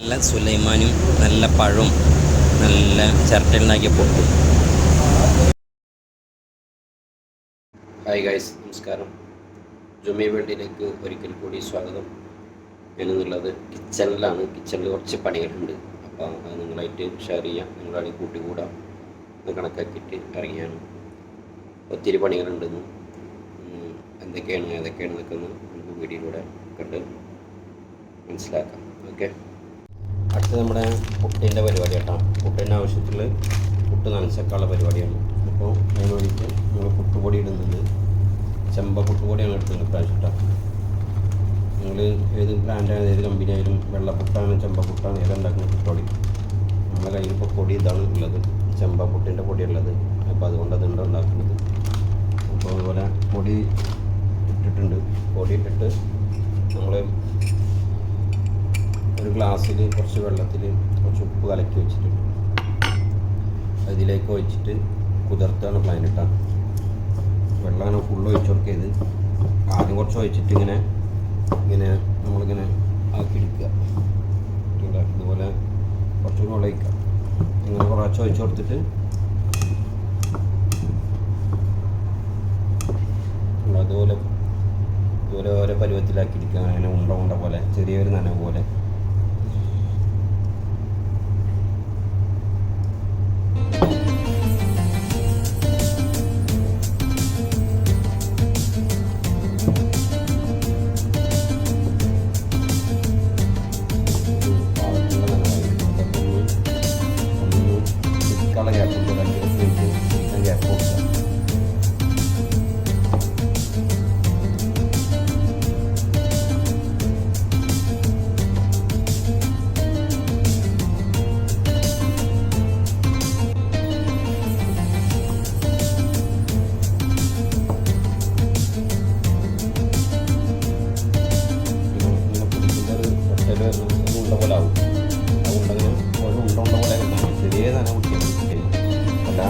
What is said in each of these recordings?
നല്ല സുലൈമാനും നല്ല പഴവും നല്ല ചിരട്ടയിലുണ്ടാക്കിയ പൊട്ടും. ഹായ് ഗായ്സ് നമസ്കാരം. ജുമി വേൾഡിലേക്ക് ഒരിക്കൽ കൂടി സ്വാഗതം. ഞാനെന്നുള്ളത് കിച്ചണിലാണ്. കിച്ചണിൽ കുറച്ച് പണികളുണ്ട്. അപ്പോൾ അത് നിങ്ങളായിട്ട് ഷെയർ ചെയ്യാം. നിങ്ങളാണ് കൂട്ടിക്കൂടാം. എന്ന് കണക്കാക്കിയിട്ട് ഇറങ്ങിയാണ്. ഒത്തിരി പണികളുണ്ടെന്ന്. എന്തൊക്കെയാണ് ഏതൊക്കെയാണ് നിൽക്കുന്നത് നമുക്ക് വീഡിയോയിലൂടെ കണ്ട് മനസ്സിലാക്കാം. ഓക്കെ അടുത്ത നമ്മുടെ പുട്ടിന്റെ പരിപാടി കേട്ടോ. പുട്ടിന്റെ ആവശ്യത്തിൽ പുട്ട് നനച്ചക്കാനുള്ള പരിപാടിയാണ്. അപ്പോൾ അതിന് വേണ്ടിയിട്ട് നമ്മൾ പുട്ടുപൊടി ഇടുന്നുണ്ട്. ചെമ്പ പുട്ടുപൊടിയാണ് എടുത്തത് പ്രാവശ്യം കേട്ടോ. നിങ്ങൾ ഏത് ബ്രാൻഡാണ് ഏത് കമ്പനി ആയാലും വെള്ളപ്പുട്ടാണ് ചെമ്പ പുട്ടാണ് ഏതുണ്ടാക്കുന്ന പുട്ടുപൊടി. നമ്മുടെ കയ്യിൽ ഇപ്പോൾ പൊടി ഇതാണ് ഉള്ളത്. ചെമ്പ പുട്ടിന്റെ പൊടി ഉള്ളത് അപ്പോൾ അതുകൊണ്ട് അതുണ്ട് ഉണ്ടാക്കുന്നത്. അപ്പോൾ അതുപോലെ പൊടി ഇട്ടിട്ടുണ്ട്. പൊടി ഇട്ടിട്ട് നമ്മൾ ഒരു ഗ്ലാസ്സിൽ കുറച്ച് വെള്ളത്തിൽ കുറച്ച് ഉപ്പ് കലക്കി വെച്ചിട്ടുണ്ട് അതിലേക്ക് ഒഴിച്ചിട്ട് കുതിർത്താണ് പ്ലാൻ ഇട്ടാൽ വെള്ളം അങ്ങനെ ഫുള്ള് ഒഴിച്ച് കൊടുക്കരുത്. ആദ്യം കുറച്ച് ഒഴിച്ചിട്ട് ഇങ്ങനെ ഇങ്ങനെ നമ്മളിങ്ങനെ ആക്കിയെടുക്കുക ഇതുപോലെ കുറച്ചുകൂടി വെള്ളം ഒഴിക്കുക. ഇങ്ങനെ കുറച്ച് ഒഴിച്ച് കൊടുത്തിട്ട് അതുപോലെ ഇതുപോലെ ഓരോ പരുവത്തിലാക്കിയിരിക്കുക അങ്ങനെ ഉണ്ട ഉണ്ട പോലെ ചെറിയൊരു നനവ് പോലെ.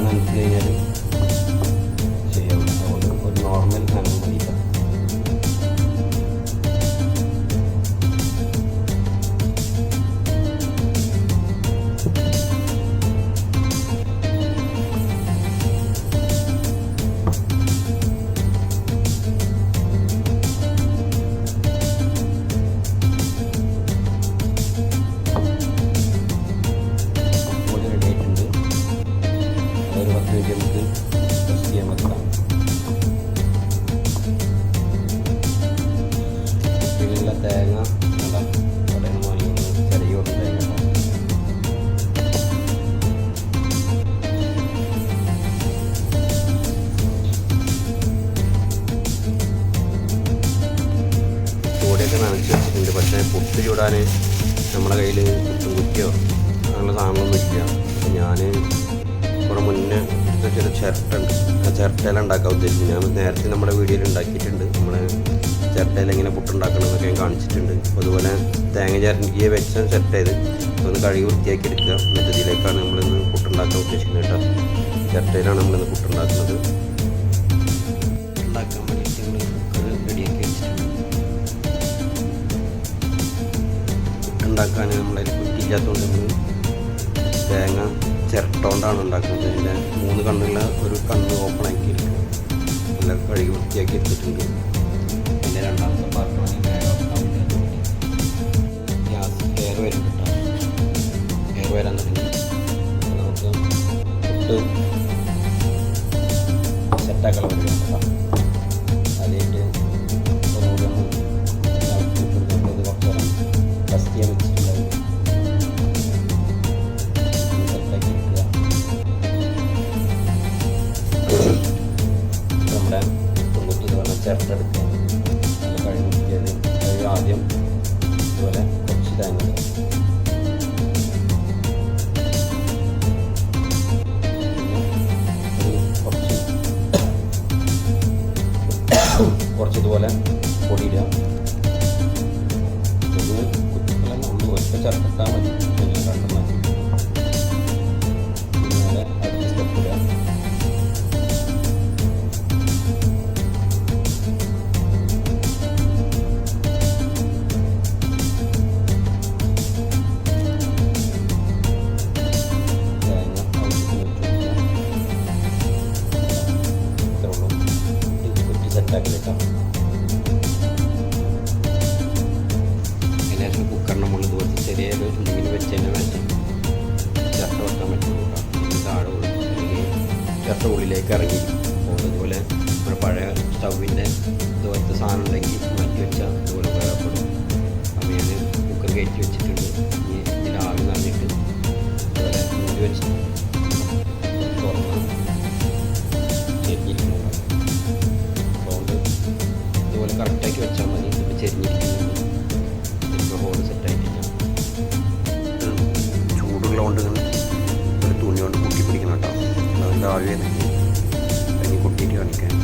അല്ലാതെ നനച്ച് തേങ്ങ കടയിൽ നിന്ന് വാങ്ങിക്കുന്നത് ചെറിയ തേങ്ങ കേട്ടോ ചൂടൊക്കെ നനച്ച് വെച്ചിട്ടുണ്ട്. പക്ഷേ പുട്ട് ചൂടാൻ നമ്മുടെ കയ്യിൽ പുട്ടും കുറ്റിയോ അങ്ങനെയുള്ള സാധനങ്ങളൊന്നും ഇല്ല. ഞാൻ ഇവിടെ മുന്നേ ചില ചിരട്ടുണ്ട് ആ ചിരട്ടയിലുണ്ടാക്കാൻ ഉദ്ദേശിച്ചു. ഞാൻ നേരത്തെ നമ്മുടെ വീഡിയോയിൽ ഉണ്ടാക്കിയിട്ടുണ്ട്. നമ്മൾ ചിരട്ടയിൽ എങ്ങനെ പുട്ടുണ്ടാക്കണമെന്നൊക്കെ ഞാൻ കാണിച്ചിട്ടുണ്ട്. അതുപോലെ തേങ്ങ ചിരണ്ടിയെ വെച്ച ചിരട്ട ഇത് ഒന്ന് കഴുകി വൃത്തിയാക്കി എടുക്കുക. എന്നിട്ട് ഇതിലേക്കാണ് നമ്മളിന്ന് പുട്ടുണ്ടാക്കാൻ ഉദ്ദേശിക്കുന്നത് കേട്ടോ. ചിരട്ടയിലാണ് നമ്മളിന്ന് പുട്ടുണ്ടാക്കുന്നത്. ഉണ്ടാക്കാൻ നമ്മളതിൽ കുറ്റിയില്ലാത്തതുകൊണ്ട് നമ്മൾ തേങ്ങ ചിരട്ട കൊണ്ടാണ് ഉണ്ടാക്കുന്നത്. ഇതിന്റെ മൂന്ന് കണ്ണുള്ള ഒരു കണ്ണ് ഓപ്പൺ ആക്കി എല്ലാം കഴുകി വൃത്തിയാക്കി എടുത്തിട്ടുണ്ട്. പിന്നെ രണ്ടാമത്തെ പാർട്ടാണ് ഗ്യാസ് എയർ വരും കേട്ടോ. എയർ വരാൻ തുടങ്ങി. നമുക്ക് ഫുഡ് സെറ്റാക്കാൻ പറ്റും അതിലേക്ക് ഒന്നുകൂടി ഒന്ന് കുറച്ച് നേരം റെസ്റ്റ് ചെയ്യാൻ വെച്ചിട്ടുണ്ടാവും സെറ്റാക്കി എടുക്കുക. നമ്മുടെ തൊണ്ണൂറ്റി ഇത് പറഞ്ഞ ആദ്യം ഇതുപോലെ കുറച്ച് തേങ്ങ കുറച്ച് കുറച്ച് ഇതുപോലെ പൊടിയിടുക. ഒന്ന് കുത്തിക്കല ഒന്ന് ഒറ്റ ചേർത്തിട്ടാൽ മതി. എന്തെങ്കിലും വെച്ച് തന്നെ മാറ്റി. ചത്ത വെക്കാൻ അല്ലെങ്കിൽ താഴെ. അല്ലെങ്കിൽ ചിരട്ട ഉള്ളിലേക്ക് ഇറങ്ങി. അതുപോലെ നമ്മുടെ പഴയ സ്റ്റൗവിന്റെ ഇതുപോലത്തെ സാധനം ഉണ്ടെങ്കിൽ മാറ്റി വെച്ചാൽ അതുപോലെ ഉപയോഗപ്പെടും. അപ്പോൾ ഞാൻ കുക്കർ കയറ്റി വെച്ചിട്ടുണ്ട്. ഇനി ഇതിൽ ആവി നിറഞ്ഞിട്ട് അതുപോലെ മൂടി വെച്ച് തുറന്ന് ചെരിഞ്ഞിരിക്കുന്നു അതുകൊണ്ട് കറക്റ്റാക്കി വെച്ചാൽ മതി. ഇതിപ്പോൾ ഒരു തുണി കൊണ്ട് കുട്ടി പിടിക്കണം കേട്ടോ അതിന്റെ ആവി കഞ്ഞി കുട്ടിയിട്ട് കാണിക്കാൻ